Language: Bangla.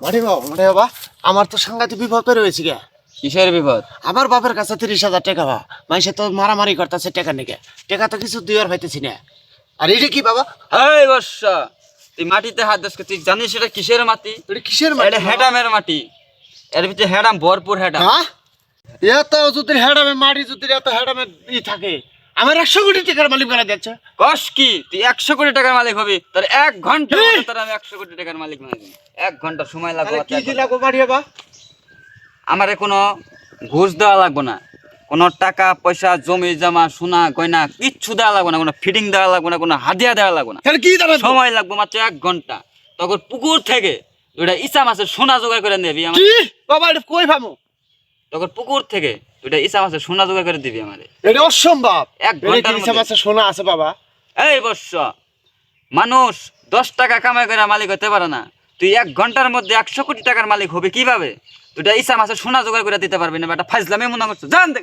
মাঠে বাবা মাঠে বাবা আমার তো সাংঘাতিক বিপদ পেরে হয়েছে গে। কিসের বিপদ? আমার বাপের কাছে তিরিশ হাজার টাকা বা মানুষে তো মারামারি করতেছে টাকা নিকে টাকা তো কিছু দুইয়ার হইতেছি না। আর এটা কি বাবা? এই বর্ষা তুই মাটিতে হাত দাস তুই জানিস এটা কিসের মাটি? এটা কিসের এটা মাটি বাবা? হেডামের মাটি। এর ভিতরে হেডাম ভরপুর হেডাম। হ্যাঁ? এত যদি হেডামে মাটি যদি এত হেডামে ই থাকে আমার একশো কোটি টাকার মালিক বানা যাচ্ছে। কস কি? তুই একশো কোটি টাকার মালিক হবি। তোর এক ঘণ্টা তোর আমি একশো কোটি টাকার মালিক বানাই দিবি। এক ঘণ্টা সময় লাগবে কি কি। লাগবো মাটি বাবা? আমারে কোনো ঘুষ দেওয়া লাগবে না। কোনো টাকা পয়সা জমি জমা সোনা গয়না কিচ্ছু দেওয়া লাগবে না। কোনো ফিটিং দেওয়া লাগবে না কোনো হাদিয়া দেওয়া লাগবে না। তাহলে কি দাঁড়াবো সময় লাগবে মাত্র এক ঘণ্টা। তখন পুকুর থেকে দুইটা ইসা মাছের সোনা জোগাড় করে নেবি আমার কি? বাবা এটা কই ভাবো? তখন পুকুর থেকে ইসা মাছের সোনা জোগাড় করে দিবি আমারে। এটা অসম্ভব। এক। সোনা আছে বাবা? এই বর্ষ মানুষ দশ টাকা কামাই করে মালিক হতে পারে না। তুই এক ঘণ্টার মধ্যে একশো কোটি টাকার মালিক হবে কীভাবে? তুই ইসা মাছের সোনা জোগাড় করে দিতে পারবি না বেটা। ফাইজলামে মনে করছ? জান